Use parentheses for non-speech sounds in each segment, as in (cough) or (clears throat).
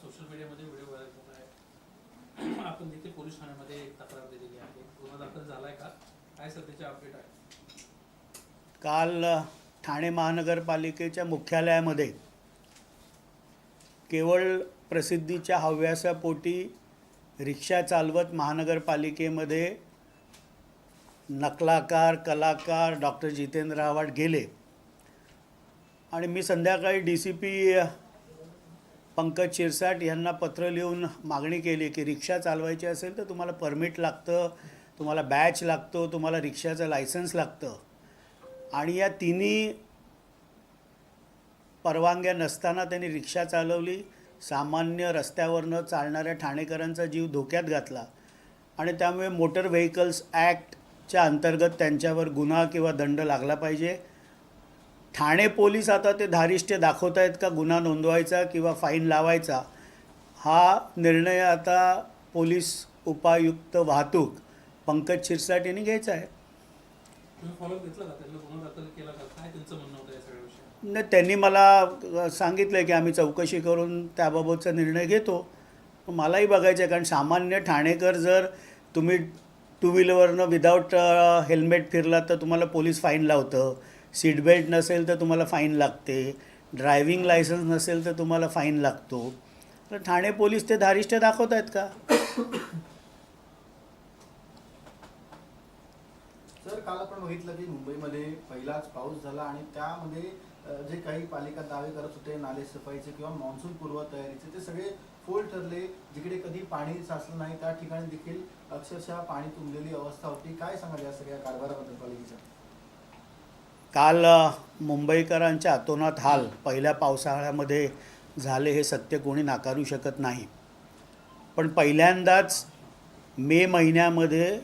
Social मीडियामध्ये video viral होत आहे. (clears throat) आपण देखील पोलीस ठाण्यामध्ये एक तक्रार दिलेली आहे. गुन्हा दाखल झालाय का? काय सध्याचे अपडेट आहे? काल ठाणे महानगरपालिकेच्या मुख्यालयामध्ये केवळ प्रसिद्धीच्या हव्यासापोटी रिक्षा चालवत महानगरपालिकेमध्ये नकलाकार कलाकार डॉक्टर जितेंद्र आव्हाड गेले. आणि मी संध्याकाळी D C P Pankaj Shirsat यांना पत्र लिहून मागणी केली की रिक्षा चालवायची असेल तर तुम्हाला परमिट लागतं तुम्हाला बॅच लागतो तुम्हाला रिक्षाचं लायसन्स लागतं. आणि या तिन्ही परवानग्या नसताना त्यांनी रिक्षा चालवली सामान्य रस्त्यावरनं चालणाऱ्या ठाणेकरांचा जीव धोक्यात घातला. आणि त्यामुळे मोटर व्हेकल्स ॲक्टच्या अंतर्गत त्यांच्यावर गुन्हा किंवा दंड लागला पाहिजे. ठाणे पोलीस आता ते धारिष्ट्य दाखवत आहेत का? गुन्हा नोंदवायचा किंवा फाईन लावायचा? हा निर्णय आता पोलीस उपायुक्त वाहतूक पंकज शिरसाट यांनी घ्यायचा आहे. नाही त्यांनी मला सांगितलं की आम्ही चौकशी करून त्याबाबतचा निर्णय घेतो. मलाही बघायचं आहे कारण सामान्य ठाणेकर जर तुम्ही टू व्हीलरवरनं विदाऊट हेल्मेट फिरलात तर तुम्हाला पोलीस फाईन लावतं. सीट बेल्ट नसेल तर तुम्हाला फाईन लागते. ड्रायव्हिंग लायसन्स नसेल तर तुम्हाला फाईन लागतो. तर ठाणे पोलीस ते धारिष्ट दाखवत आहेत का? सर काल आपण बघितलं की मुंबईमध्ये पहिलाच पाऊस झाला आणि त्यामध्ये जे काही पालिका दावे करत होते नाले सफाईचे किंवा मान्सून पूर्व तयारीचे ते सगळे फोल ठरले. जिकडे कधी पाणी साचलं नाही त्या ठिकाणी देखील अक्षरशः पाणी तुंबलेली अवस्था होती. काय सांगाल या सगळ्या कारभाराबद्दल पालिकेच्या? काल मुंबईकरांच्या अतोनात हाल पहिल्या पावसाळ्यामध्ये झाले हे सत्य कोणी नाकारू शकत नाही. पण पहिल्यांदाच मे महिन्यामध्ये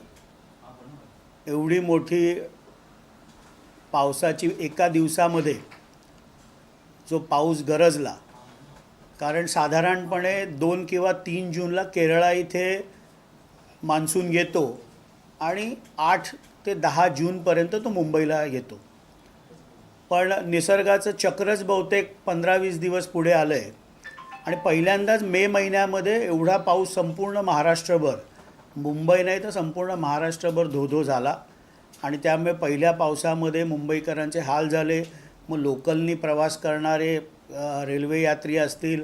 एवढी मोठी पावसाची एका दिवसामध्ये जो पाऊस गरजला कारण साधारणपणे दोन किंवा तीन जूनला केरळा इथे मान्सून येतो आणि आठ ते दहा जूनपर्यंत तो मुंबईला येतो. पण निसर्गाचं चक्रच बहुतेक पंधरा वीस दिवस पुढे आलं आहे आणि पहिल्यांदाच मे महिन्यामध्ये एवढा पाऊस संपूर्ण महाराष्ट्रभर मुंबई नाही तर संपूर्ण महाराष्ट्रभर धोधो झाला. आणि त्यामुळे पहिल्या पावसामध्ये मुंबईकरांचे हाल झाले. मग लोकलनी प्रवास करणारे रेल्वे यात्री असतील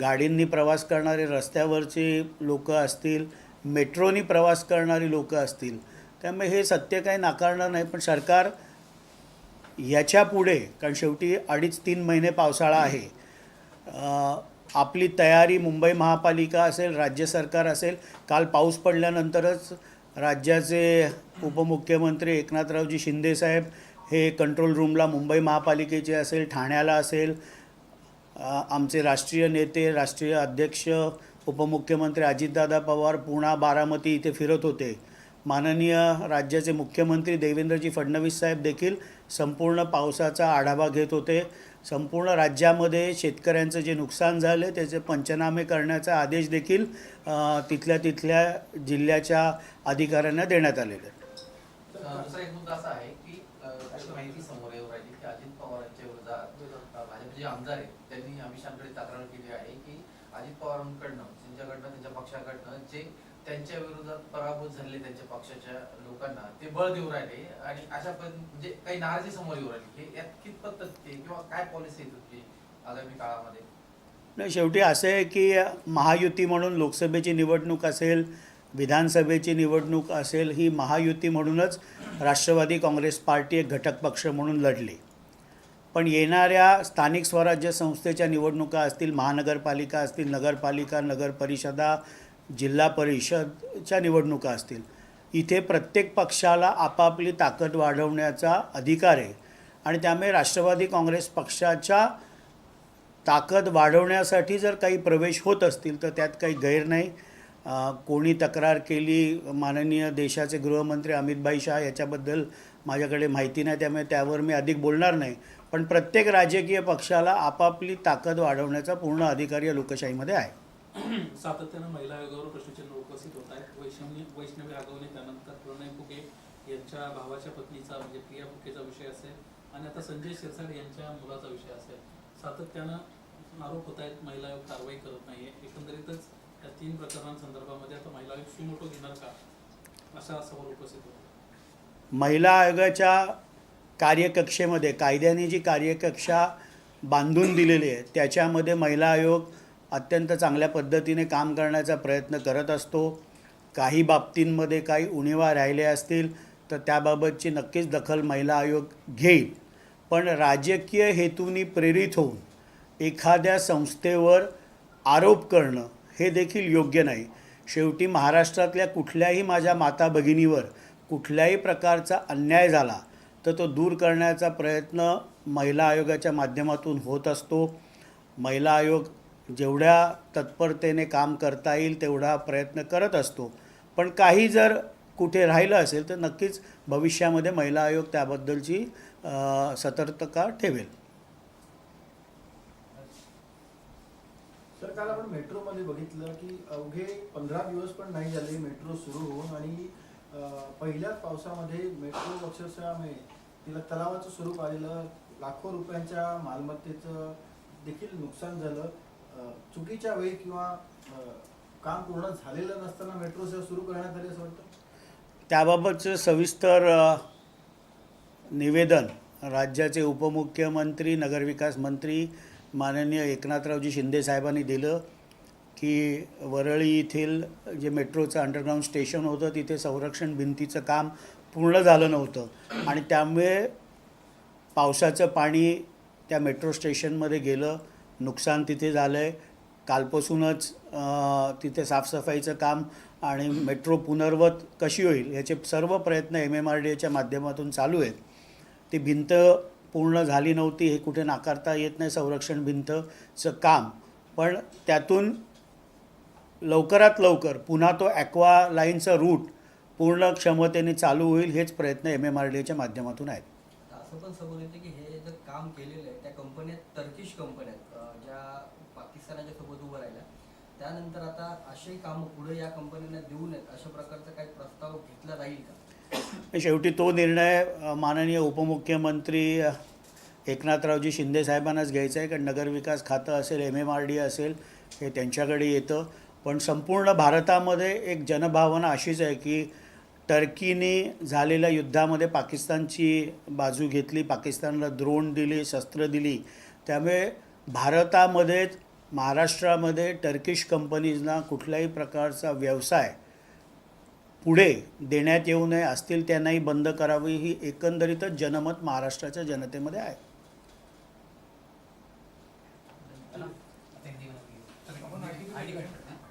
गाडींनी प्रवास करणारे रस्त्यावरचे लोक असतील मेट्रोनी प्रवास करणारी लोकं असतील. त्यामुळे हे सत्य काही नाकारणार नाही. पण सरकार याच्यापुढे कारण शेवटी अडीच तीन महिने पावसाळा आहे आपली तयारी मुंबई महापालिका असेल राज्य सरकार असेल काल पाऊस पडल्यानंतरच राज्याचे उपमुख्यमंत्री एकनाथरावजी शिंदेसाहेब हे कंट्रोल रूमला मुंबई महापालिकेचे असेल ठाण्याला असेल आमचे राष्ट्रीय नेते राष्ट्रीय अध्यक्ष उपमुख्यमंत्री अजितदादा पवार पुणा बारामती इथे फिरत होते. माननीय राज्याचे मुख्यमंत्री देवेंद्रजी फडणवीस साहेब देखील संपूर्ण पावसाचा आढावा घेत होते. संपूर्ण राज्यामध्ये शेतकऱ्यांचं जे नुकसान झालं त्याचे पंचनामे करण्याचा आदेश देखील तिथल्या तिथल्या जिल्ह्याच्या अधिकाऱ्यांना देण्यात आलेले आहे जे आमदार आहेत त्यांनी अमिषांकडे तक्रार केली आहे की अजित पवारांकडनं त्यांच्याकडनं त्यांच्या पक्षाकडनं जे त्यांच्या विरोधात पराभूत झाले त्यांच्या पक्षाच्या लोकांना ते बळ देऊ राहिले आणि अशा पण म्हणजे काही नाराजी समोर येऊ राहिली. हे यात कितपत तथ्य किंवा काय पॉलिसी आहे तुमची आगामी काळामध्ये? नाही शेवटी असं आहे की महायुती म्हणून लोकसभेची निवडणूक असेल विधानसभेची निवडणूक असेल ही महायुती म्हणूनच राष्ट्रवादी काँग्रेस पार्टी एक घटक पक्ष म्हणून लढली. पण येणाऱ्या स्थानिक स्वराज्य संस्थेच्या निवडणुका असतील महानगरपालिका असतील नगरपालिका नगर परिषदा जिल्हा परिषदच्या निवडणुका असतील. इथे प्रत्येक पक्षाला आपापली ताकद वाढवण्याचा अधिकार आहे. आणि त्यामुळे राष्ट्रवादी काँग्रेस पक्षाच्या ताकद वाढवण्यासाठी जर काही प्रवेश होत असतील तर त्यात काही गैर नाही. कोणी तक्रार केली माननीय देशाचे गृहमंत्री अमितभाई शाह याच्याबद्दल माझ्याकडे माहिती नाही त्यामुळे त्यावर मी अधिक बोलणार नाही. पण प्रत्येक राजकीय पक्षाला आपापली ताकद वाढवण्याचा पूर्ण अधिकार या लोकशाहीमध्ये आहे. (clears throat) सातत्यानं महिला आयोगावर प्रश्नचिन्ह उपस्थित होत आहेत. वैष्णवी वैष्णवी आगवणे त्यानंतर प्रणय फुके यांच्या भावाच्या पत्नीचा म्हणजे प्रिया फुकेचा विषय असेल आणि आता संजय शिरसाट यांच्या मुलाचा विषय असेल. सातत्यानं आरोप होत आहेत महिला आयोग कारवाई करत नाहीये. एकंदरीतच या तीन प्रकरणांसंदर्भामध्ये आता महिला आयोग सुमोटो घेणार का? असा सवाल उपस्थित होतो महिला आयोगाच्या कार्यकक्षेमध्ये कायद्याने जी कार्यकक्षा बांधून दिलेली आहे त्याच्यामध्ये महिला आयोग अत्यंत चांगल्या पद्धतीने काम करण्याचा प्रयत्न करत असतो. काही बाबतींमध्ये काही उणिवा राहिल्या असतील तर त्याबाबतची नक्कीच दखल महिला आयोग घेईल. पण राजकीय हेतूनी प्रेरित होऊन एखाद्या संस्थेवर आरोप करणं हे देखील योग्य नाही. शेवटी महाराष्ट्रातल्या कुठल्याही माझ्या माता भगिनीवर कुठल्याही प्रकारचा अन्याय झाला तर तो दूर करण्याचा प्रयत्न महिला आयोगाच्या माध्यमातून होत असतो. महिला आयोग जेवढ्या तत्परतेने काम करता येईल तेवढा प्रयत्न करत असतो. पण काही जर कुठे राहिलं असेल तर नक्कीच भविष्यामध्ये महिला आयोग त्याबद्दलची सतर्कता ठेवेल. सर काल आपण मेट्रोमध्ये बघितलं की अवघे पंधरा दिवस पण नाही झाले मेट्रो सुरू होऊन आणि पहिल्याच पावसामध्ये मेट्रो अक्षरशः तिला तलावाचं स्वरूप आलेलं लाखो रुपयांच्या मालमत्तेचं देखील नुकसान झालं. चुकीच्या वेळी किंवा काम पूर्ण झालेलं नसताना मेट्रो सेवा सुरू करण्यात आली असं वाटतं? त्याबाबतचं सविस्तर निवेदन राज्याचे उपमुख्यमंत्री नगरविकास मंत्री माननीय एकनाथरावजी शिंदे साहेबांनी दिलं की वरळी येथील जे मेट्रोचं अंडरग्राऊंड स्टेशन होतं तिथे संरक्षण भिंतीचं काम पूर्ण झालं नव्हतं. आणि त्यामुळे पावसाचं पाणी त्या मेट्रो स्टेशनमध्ये गेलं. नुकसान तिथे झालं आहे कालपासूनच तिथे साफसफाईचं काम आणि मेट्रो पुनर्वत कशी होईल याचे सर्व प्रयत्न एम एम आर डी एच्या माध्यमातून चालू आहेत. ती भिंत पूर्ण झाली नव्हती हे कुठे नाकारता येत नाही संरक्षण भिंतचं काम. पण त्यातून लवकरात लवकर पुन्हा तो ॲक्वा लाईनचा रूट पूर्ण क्षमतेने चालू होईल हेच प्रयत्न एम एम आर डी एच्या माध्यमातून आहेत. असं पण समोर येते की हे जे काम केलेलं आहे त्या कंपन्या टर्किश कंपन्या त्या पाकिस्तानाच्या सोबत उभं राहिल्या त्यानंतर आता असे काम पुढे या कंपन्यांना देऊ नयेत अशा प्रकारचा काही प्रस्ताव घेतला जाईल का? शेवटी तो निर्णय माननीय उपमुख्यमंत्री एकनाथरावजी शिंदे साहेबांनाच घ्यायचा आहे कारण नगरविकास खातं असेल एम एम आर डी असेल हे त्यांच्याकडे येतं. पण संपूर्ण भारतामध्ये एक जनभावना अशीच आहे की टर्कीने झालेल्या युद्धामध्ये पाकिस्तानची बाजू घेतली पाकिस्तानला द्रोण दिली शस्त्र दिली. त्यामुळे भारतामध्येच महाराष्ट्रामध्ये टर्किश कंपनीजना कुठल्याही प्रकारचा व्यवसाय पुढे देण्यात येऊ नये असतील त्यांनाही बंद करावी ही एकंदरीतच जनमत महाराष्ट्राच्या जनतेमध्ये आहे.